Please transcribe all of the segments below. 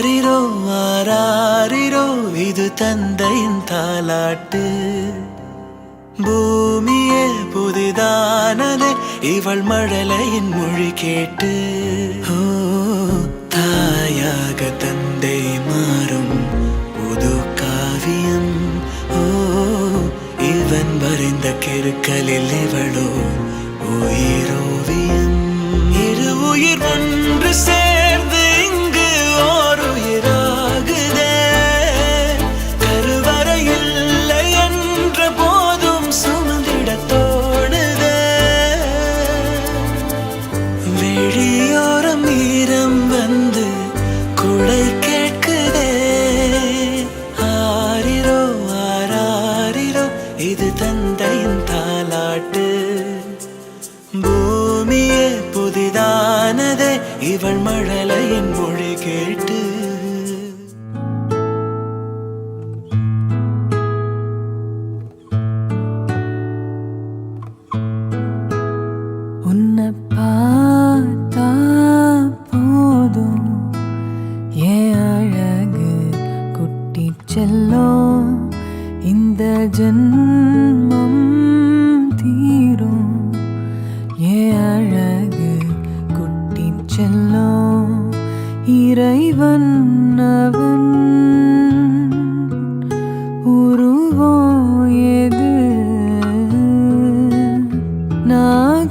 ஆரிரோ ஆராரிரோ இது தந்தையின் தாலாட்டு பூமியே புதிதானதே இவள் மழலையின் மொழி கேட்டு. ஓ தாயாக தந்தை மாறும் புது காவியம். ஓ இவன் வரைந்த கிருக்கலில் இவளோ இது தந்தையின் தாலாட்டு பூமியே புதிதானதே இவள் மழலையின் மொழி கேட்டு. உன்னை பார்த்தா போதும். ஏன் அழகு குட்டி இந்த இறைவன் அவன் நான்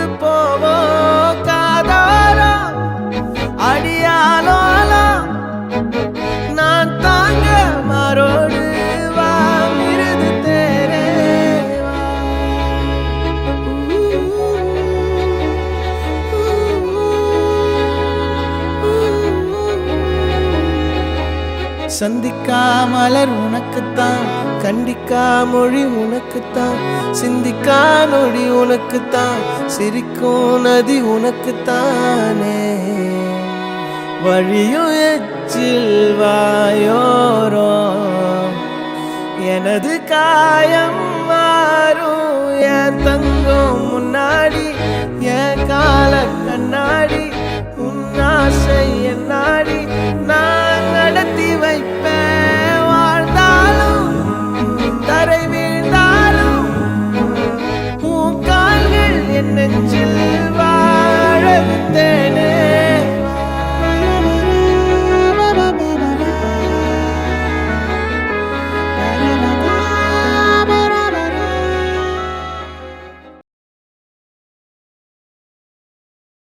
போவோம் காதாரா அடியா சந்திக்கா மலர் உனக்குத்தான் கண்டிக்கா மொழி உனக்குத்தான் சிந்திக்கா நொடி உனக்குத்தான் சிரிக்கும் நதி உனக்குத்தானே. வழியும் எச்சில் வாயோரோ எனது காயம் மாறும் என் தங்கம் முன்னாடி என் கால கண்ணாடி உன்னாசை என்ன